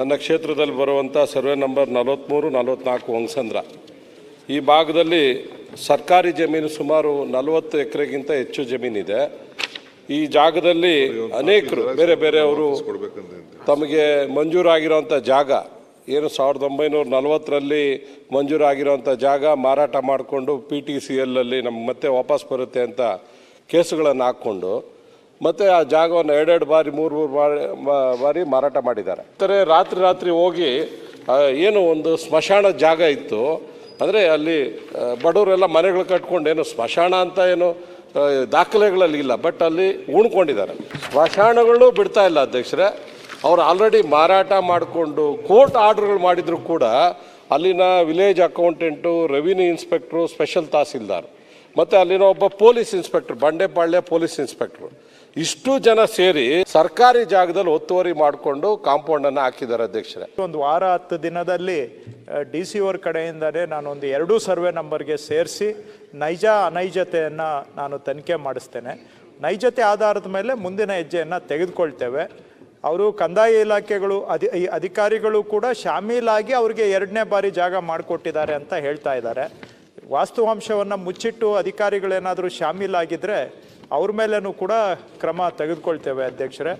ನನ್ನ ಕ್ಷೇತ್ರದಲ್ಲಿ ಬರುವಂಥ ಸರ್ವೆ ನಂಬರ್ ನಲವತ್ತ್ಮೂರು ನಲವತ್ತ್ನಾಲ್ಕು ಹೊಂಗಸಂದ್ರ ಈ ಭಾಗದಲ್ಲಿ ಸರ್ಕಾರಿ ಜಮೀನು ಸುಮಾರು ನಲವತ್ತು ಎಕರೆಗಿಂತ ಹೆಚ್ಚು ಜಮೀನಿದೆ. ಈ ಜಾಗದಲ್ಲಿ ಅನೇಕರು, ಬೇರೆ ಬೇರೆಯವರು ತಮಗೆ ಮಂಜೂರಾಗಿರೋಂಥ ಜಾಗ, ಏನು ಸಾವಿರದ ಒಂಬೈನೂರ ನಲವತ್ತರಲ್ಲಿ ಮಂಜೂರಾಗಿರೋಂಥ ಜಾಗ ಮಾರಾಟ ಮಾಡಿಕೊಂಡು ಪಿ ಟಿ ಸಿ ಎಲ್ಲಲ್ಲಿ ನಮ್ಗೆ ಮತ್ತೆ ವಾಪಸ್ ಬರುತ್ತೆ ಅಂತ ಕೇಸುಗಳನ್ನು ಹಾಕ್ಕೊಂಡು ಮತ್ತೆ ಆ ಜಾಗವನ್ನು ಎರಡೆರಡು ಬಾರಿ, ಮೂರು ಮೂರು ಬಾರಿ ಬಾರಿ ಮಾರಾಟ ಮಾಡಿದ್ದಾರೆ. ಇತರೆ ರಾತ್ರಿ ರಾತ್ರಿ ಹೋಗಿ ಏನು ಒಂದು ಸ್ಮಶಾನ ಜಾಗ ಇತ್ತು. ಅಂದರೆ ಅಲ್ಲಿ ಬಡವರೆಲ್ಲ ಮನೆಗಳು ಕಟ್ಕೊಂಡು ಏನು ಸ್ಮಶಾನ ಅಂತ ಏನು ದಾಖಲೆಗಳಲ್ಲಿ ಇಲ್ಲ, ಬಟ್ ಅಲ್ಲಿ ಉಣ್ಕೊಂಡಿದ್ದಾರೆ ಸ್ಮಶಾನಗಳು ಬಿಡ್ತಾ ಇಲ್ಲ ಅಧ್ಯಕ್ಷರೇ. ಅವ್ರು ಆಲ್ರೆಡಿ ಮಾರಾಟ ಮಾಡಿಕೊಂಡು ಕೋರ್ಟ್ ಆರ್ಡರ್ಗಳು ಮಾಡಿದರೂ ಕೂಡ ಅಲ್ಲಿನ village accountant, revenue inspector, special tahsildar. ಮತ್ತು ಅಲ್ಲಿನ ಒಬ್ಬ police inspector, Bandepalya police inspector. ಇಷ್ಟು ಜನ ಸೇರಿ ಸರ್ಕಾರಿ ಜಾಗದಲ್ಲಿ ಒತ್ತುವರಿ ಮಾಡಿಕೊಂಡು ಕಾಂಪೌಂಡನ್ನು ಹಾಕಿದ್ದಾರೆ ಅಧ್ಯಕ್ಷರೇ. ಒಂದು ವಾರ ಹತ್ತು ದಿನದಲ್ಲಿ ಡಿ ಸಿ ಅವ್ರ ಕಡೆಯಿಂದಲೇ ನಾನೊಂದು ಎರಡೂ ಸರ್ವೆ ನಂಬರ್ಗೆ ಸೇರಿಸಿ ನೈಜ ಅನೈಜತೆಯನ್ನು ನಾನು ತನಿಖೆ ಮಾಡಿಸ್ತೇನೆ. ನೈಜತೆ ಆಧಾರದ ಮೇಲೆ ಮುಂದಿನ ಹೆಜ್ಜೆಯನ್ನು ತೆಗೆದುಕೊಳ್ತೇವೆ. ಅವರು ಕಂದಾಯ ಇಲಾಖೆಗಳು, ಅಧಿ ಅಧಿಕಾರಿಗಳು ಕೂಡ ಶಾಮೀಲಾಗಿ ಅವರಿಗೆ ಎರಡನೇ ಬಾರಿ ಜಾಗ ಮಾಡಿಕೊಟ್ಟಿದ್ದಾರೆ ಅಂತ ಹೇಳ್ತಾ ಇದ್ದಾರೆ. ವಾಸ್ತವಾಂಶವನ್ನು ಮುಚ್ಚಿಟ್ಟು ಅಧಿಕಾರಿಗಳೇನಾದರೂ ಶಾಮೀಲಾಗಿದ್ದರೆ ಅವ್ರ ಮೇಲೇನೂ ಕೂಡ ಕ್ರಮ ತೆಗೆದುಕೊಳ್ತೇವೆ ಅಧ್ಯಕ್ಷರೇ.